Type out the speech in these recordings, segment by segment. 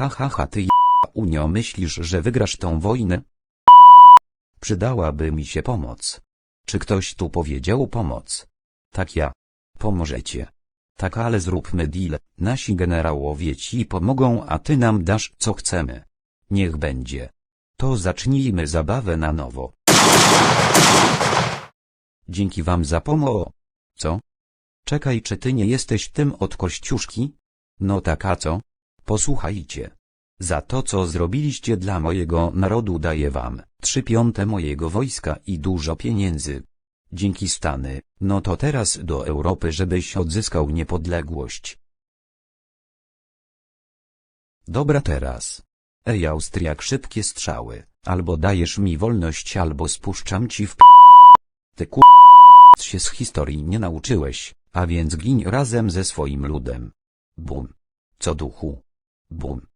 Ha ha ha ty Unio myślisz, że wygrasz tą wojnę? Przydałaby mi się pomoc. Czy ktoś tu powiedział pomoc? Tak ja. Pomożecie. Tak ale zróbmy deal, nasi generałowie ci pomogą a ty nam dasz co chcemy. Niech będzie. To zacznijmy zabawę na nowo. Dzięki wam za pomoc. Co? Czekaj czy ty nie jesteś tym od kościuszki? No tak a co? Posłuchajcie. Za to co zrobiliście dla mojego narodu daję wam trzy piąte mojego wojska i dużo pieniędzy. Dzięki Stany, no to teraz do Europy żebyś odzyskał niepodległość. Dobra teraz. Ej Austriak szybkie strzały, albo dajesz mi wolność albo spuszczam ci w p... Ty ku... się z historii nie nauczyłeś, a więc gin razem ze swoim ludem. Bum. Co duchu. Bum.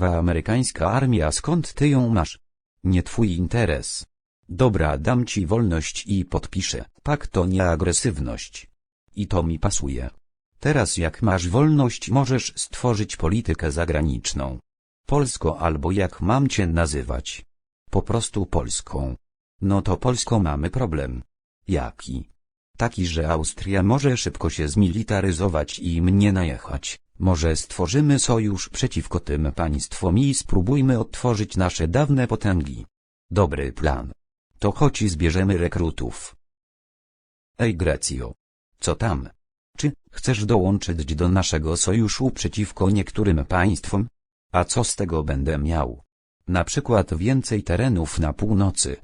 Amerykańska armia skąd ty ją masz? Nie twój interes. Dobra dam ci wolność i podpiszę. Pak to nie agresywność. I to mi pasuje. Teraz jak masz wolność możesz stworzyć politykę zagraniczną. Polsko albo jak mam cię nazywać. Po prostu Polską. No to Polską mamy problem. Jaki? Taki, że Austria może szybko się zmilitaryzować i mnie najechać. Może stworzymy sojusz przeciwko tym państwom i spróbujmy odtworzyć nasze dawne potęgi. Dobry plan. To chodź i zbierzemy rekrutów. Ej Grecjo. Co tam? Czy chcesz dołączyć do naszego sojuszu przeciwko niektórym państwom? A co z tego będę miał? Na przykład więcej terenów na północy.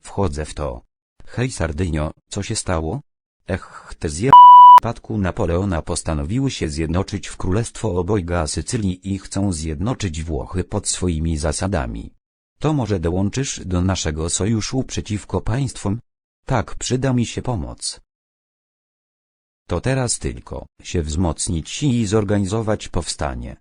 Wchodzę w to. Hej Sardynio, co się stało? Ech, te zje... W przypadku Napoleona postanowiły się zjednoczyć w Królestwo Obojga Sycylii i chcą zjednoczyć Włochy pod swoimi zasadami. To może dołączysz do naszego sojuszu przeciwko państwom? Tak, przyda mi się pomoc. To teraz tylko się wzmocnić i zorganizować powstanie.